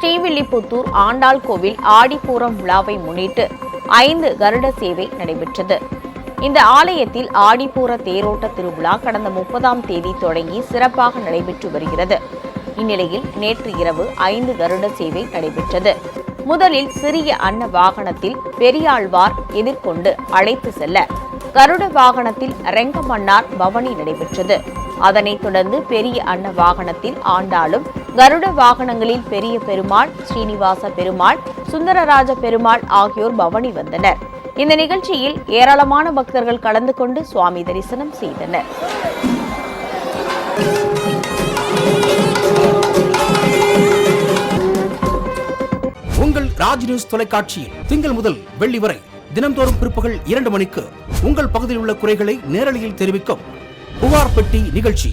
ஸ்ரீவில்லிபுத்தூர் ஆண்டாள் கோவில் ஆடிப்பூரம் விழாவை முன்னிட்டு ஐந்து கருட சேவை நடைபெற்றது. இந்த ஆலயத்தில் ஆடிப்பூர தேரோட்ட திருவிழா கடந்த முப்பதாம் தேதி தொடங்கி சிறப்பாக நடைபெற்று வருகிறது. இந்நிலையில் நேற்று இரவு ஐந்து கருட சேவை நடைபெற்றது. முதலில் சிறிய அன்ன வாகனத்தில் பெரியாழ்வார் எதிர்கொண்டு அழைத்து செல்ல கருட வாகனத்தில் ரெங்கமன்னார் பவனி நடைபெற்றது. அதனைத் தொடர்ந்து பெரிய அன்ன வாகனத்தில் ஆண்டாளும் கருட வாகனங்களில் பெரிய பெருமாள் ஸ்ரீனிவாச பெருமாள் சுந்தரராஜ பெருமாள் ஆகியோர் பவனி வந்தனர். இந்த நிகழ்ச்சியில் ஏராளமான பக்தர்கள் கலந்து கொண்டு சுவாமி தரிசனம் செய்தனர். உங்கள் ராஜ் நியூஸ் தொலைக்காட்சியில் திங்கள் முதல் வெள்ளி வரை தினம்தோறும் பிற்பகல் இரண்டு மணிக்கு உங்கள் பகுதியில் உள்ள குறைகளை நேரலையில் தெரிவிக்கும் புகார் பெட்டி நிகழ்ச்சி.